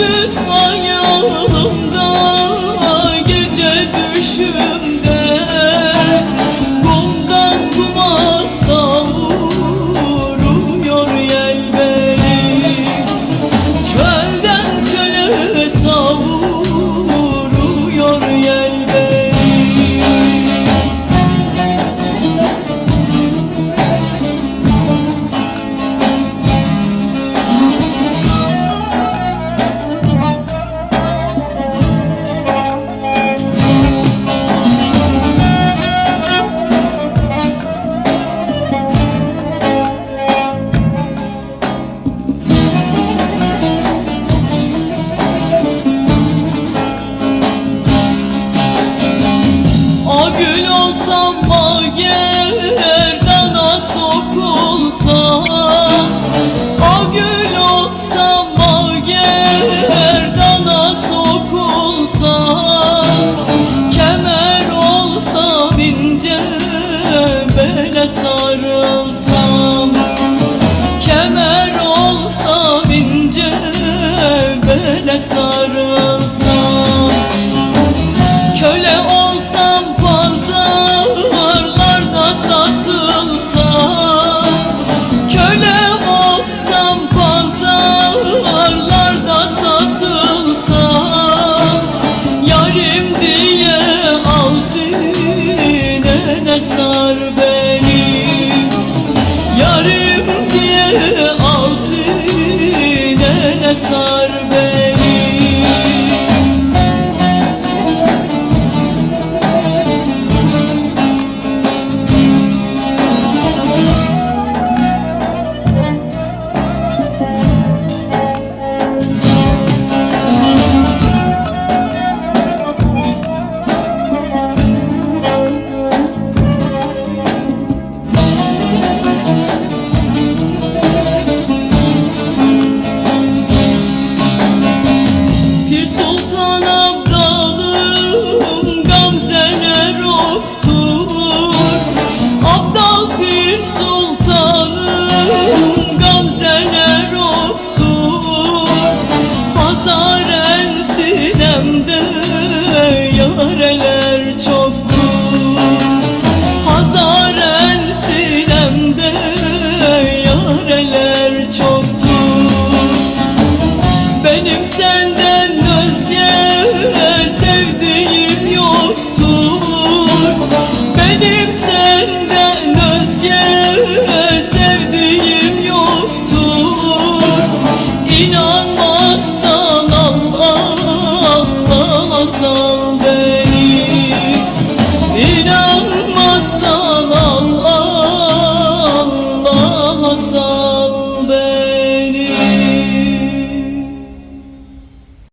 this. Gül olsam gerdana sokulsam. O gül olsam gerdana sokulsam. Kemer olsam ince bele sarılsam. Kemer olsam ince bele sarılsam. sun. benim senden